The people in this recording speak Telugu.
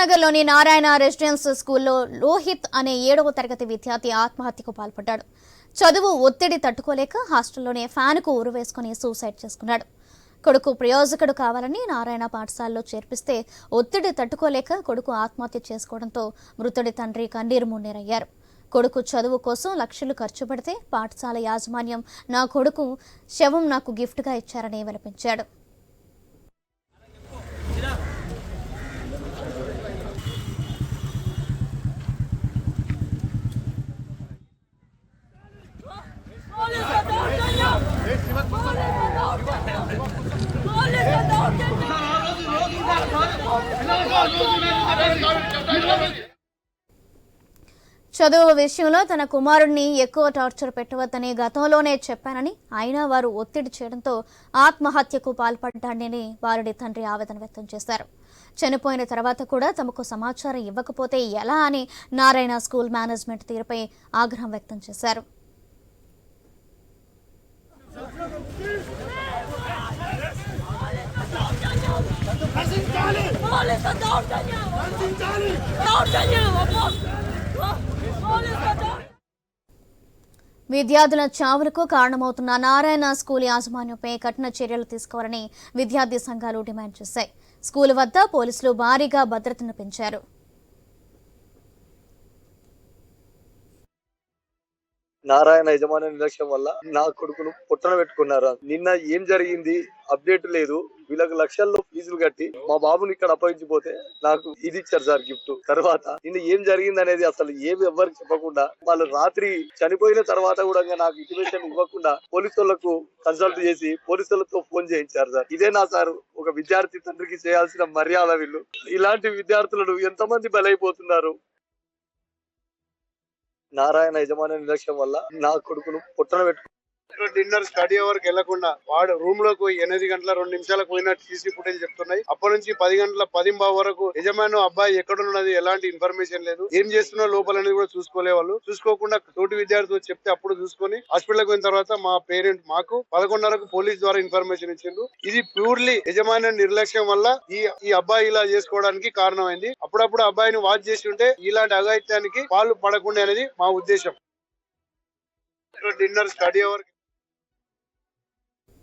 నగర్లోని నారాయణ రెసిడెన్స్ స్కూల్లో లోహిత్ అనే ఏడవ తరగతి విద్యార్థి ఆత్మహత్యకు పాల్పడ్డాడు. చదువు ఒత్తిడి తట్టుకోలేక హాస్టల్లోనే ఫ్యాన్కు ఉరువేసుకుని సూసైడ్ చేసుకున్నాడు. కొడుకు ప్రయోజకుడు కావాలని నారాయణ పాఠశాలలో చేర్పిస్తే ఒత్తిడి తట్టుకోలేక కొడుకు ఆత్మహత్య చేసుకోవడంతో మృతుడి తండ్రి కన్నీరు మున్నీరయ్యారు. కొడుకు చదువు కోసం లక్షలు ఖర్చు పెడితే పాఠశాల యాజమాన్యం నా కొడుకు శవం నాకు గిఫ్ట్గా ఇచ్చారని విలపించాడు. చదువు విషయంలో తన కుమారుణ్ణి ఎక్కువ టార్చర్ పెట్టవద్దని గతంలోనే చెప్పానని అయినా వారు ఒత్తిడి చేయడంతో ఆత్మహత్యకు పాల్పడ్డాడని వారిని తండ్రి ఆవేదన వ్యక్తం చేశారు. చనిపోయిన తర్వాత కూడా తమకు సమాచారం ఇవ్వకపోతే ఎలా అని నారాయణ స్కూల్ మేనేజ్మెంట్ తీరుపై ఆగ్రహం వ్యక్తం చేశారు. పోలీసు దౌర్జన్యం దౌర్జన్యం అమ్మో పోలీసు దౌర్జన్యం విద్యార్థుల చావులకు కారణమవుతున్న నారాయణ స్కూల్ యాజమాన్యంపై కఠిన చర్యలు తీసుకోవాలని విద్యార్థి సంఘాలు డిమాండ్ చేశాయి. స్కూల్ వద్ద పోలీసులు భారీగా భద్రతను పెంచారు. నారాయణ యజమాని నిర్లక్ష్యం వల్ల నా కొడుకును పుట్టన పెట్టుకున్నారు? నిన్న ఏం జరిగింది? అప్డేట్ లేదు. వీళ్ళకి లక్షల్లో ఫీజులు కట్టి మా బాబుని ఇక్కడ అప్పగించిపోతే నాకు ఇది ఇచ్చారు సార్ గిఫ్ట్. తర్వాత నిన్న ఏం జరిగింది అనేది అసలు ఏమి ఎవ్వరికి చెప్పకుండా వాళ్ళు రాత్రి చనిపోయిన తర్వాత కూడా నాకు ఇన్ఫర్మేషన్ ఇవ్వకుండా పోలీసులకు కన్సల్ట్ చేసి పోలీసులతో ఫోన్ చేయించారు సార్. ఇదేనా సార్ ఒక విద్యార్థి తండ్రికి చేయాల్సిన మర్యాద వీళ్ళు. ఇలాంటి విద్యార్థులను ఎంతమంది బలైపోతున్నారు? నారాయణ యజమాని నిర్లక్ష్యం వల్ల నా కొడుకును పుట్టన పెట్టు డిన్నర్ స్టడీ అవర్కి వెళ్ళకుండా వాడు రూమ్లోకి పోయి ఎనిమిది గంటల రెండు నిమిషాలకు పోయినట్టు సీసీ ఫుటేజ్ చెప్తున్నాయి. అప్పటి నుంచి పది గంటల పదింబావు వరకు యజమాని అబ్బాయి ఎక్కడున్నది ఎలాంటి ఇన్ఫర్మేషన్ లేదు. ఏం చేస్తున్నా లోపల అనేది కూడా చూసుకోలే వాళ్ళు. చూసుకోకుండా తోటి విద్యార్థులు చెప్తే అప్పుడు చూసుకొని హాస్పిటల్ పోయిన తర్వాత మా పేరెంట్ మాకు పదకొండున్నరకు పోలీస్ ద్వారా ఇన్ఫర్మేషన్ ఇచ్చిండు. ఇది ప్యూర్లీ యజమాని నిర్లక్ష్యం వల్ల ఈ ఈ అబ్బాయి ఇలా చేసుకోవడానికి కారణమైంది. అప్పుడప్పుడు అబ్బాయిని వాచ్ చేసి ఉంటే ఇలాంటి అఘాయిత్యానికి పాలు పడకుండా అనేది మా ఉద్దేశం. Dinner study hour